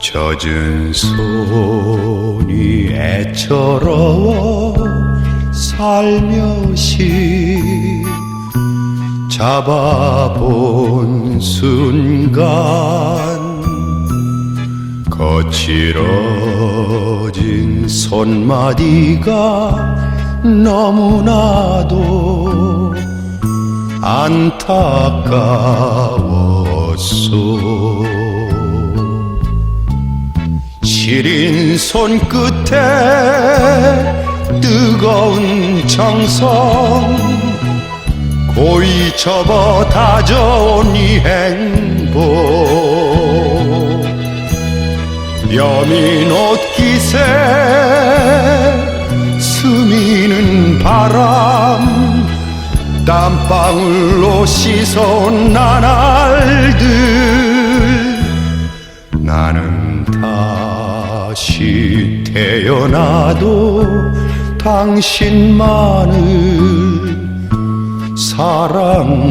젖은 손이 애처로워 살며시 잡아본 순간 거칠어진 손마디가 너무나도 안타까워. 웠소. 시린 손끝에 뜨거운 정성. 고이 접어 다져온 이 행복. 여민 옷깃에 스미는 바람. 땀방울로 씻어온 나날 들 나는 다시 태어나도 당신만을 사랑하리라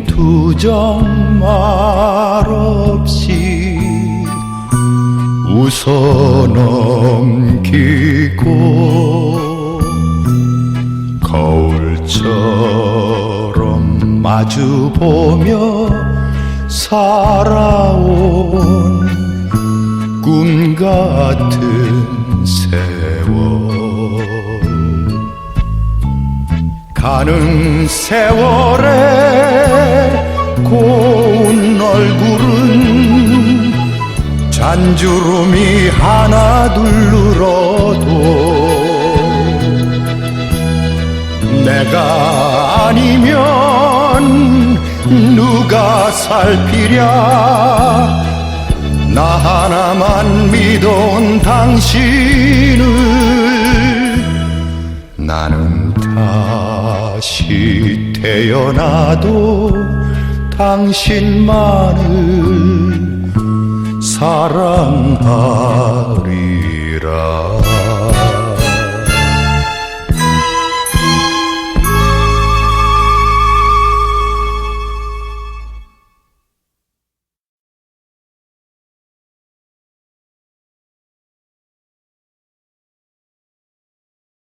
고운 투정 말없이 웃어 넘기고 거울처럼 마주 보며 살아온 꿈 같은 세월 가는 세월에 고운 얼굴은 잔주름이 하나 둘 늘어도 내가 아니면 누가 살피랴? 나 하나만 믿어온 당신을 나는 태어나도 당신만을 사랑하리